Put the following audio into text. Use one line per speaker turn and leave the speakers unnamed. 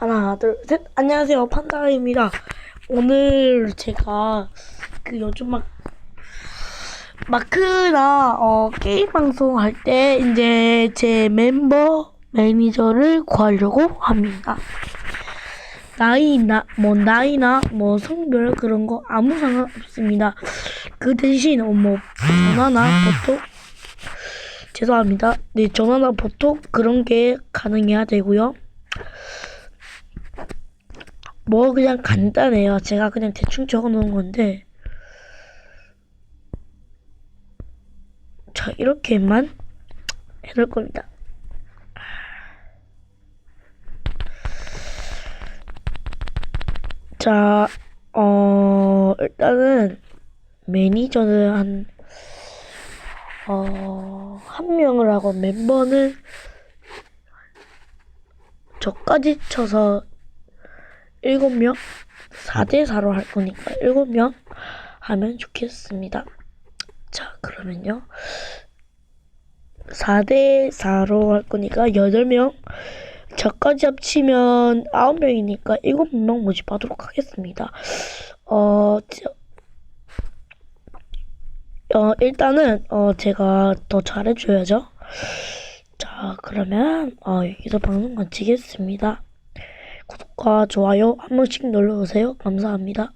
하나, 둘, 셋. 안녕하세요. 판다입니다. 오늘 제가 그 요즘 막 마크나 어, 게임 방송 할 때 이제 제 멤버 매니저를 구하려고 합니다. 나이나 뭐 나이나 뭐 성별 그런 거 아무 상관 없습니다. 그 대신 어, 뭐 전화나 보통 죄송합니다. 네 전화나 보통 그런 게 가능해야 되고요. 뭐 그냥 간단해요. 제가 그냥 대충 적어 놓은 건데 자 이렇게만 해놓을 겁니다. 자, 어, 일단은 매니저는 한, 어, 한 명을 하고 멤버는 저까지 쳐서 일곱 명 4대 4로 할 거니까 일곱 명 하면 좋겠습니다. 자, 그러면요. 4대 4로 할 거니까 8명 저까지 합치면 9명이니까 7명 모집하도록 하겠습니다. 어, 저- 어 일단은 어 제가 더 잘해줘야죠. 자, 그러면 어 여기서 방송 마치겠습니다. 구독과 좋아요 한 번씩 눌러주세요. 감사합니다.